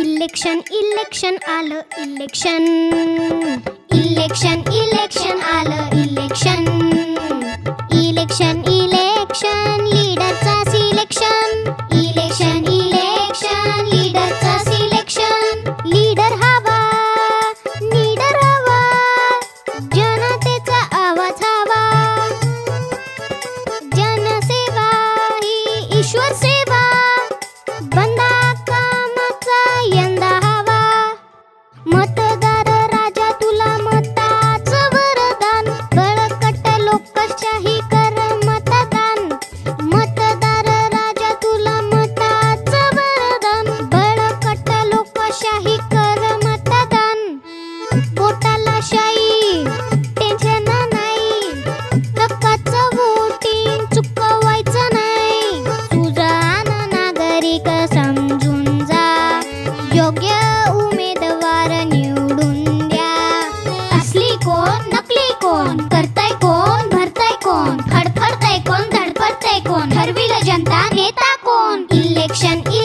Election election आलं election election election आलं election ईश्वर सेवा बंदा कामाचा यंदा हवा मतदार राजा तुला मताचं वरदान बळकट लोकशाही कर मतदान मतदार राजा तुला मताचं वरदान बळकट लोकशाही नागरिक समजून जा. योग्य उमेदवार निवडून द्या. असली कोण नकली कोण करताय कोण भरताय कोण खडखडताय कोण धडपडताय कोण ठरविलं जनता नेता कोण इलेक्शन इले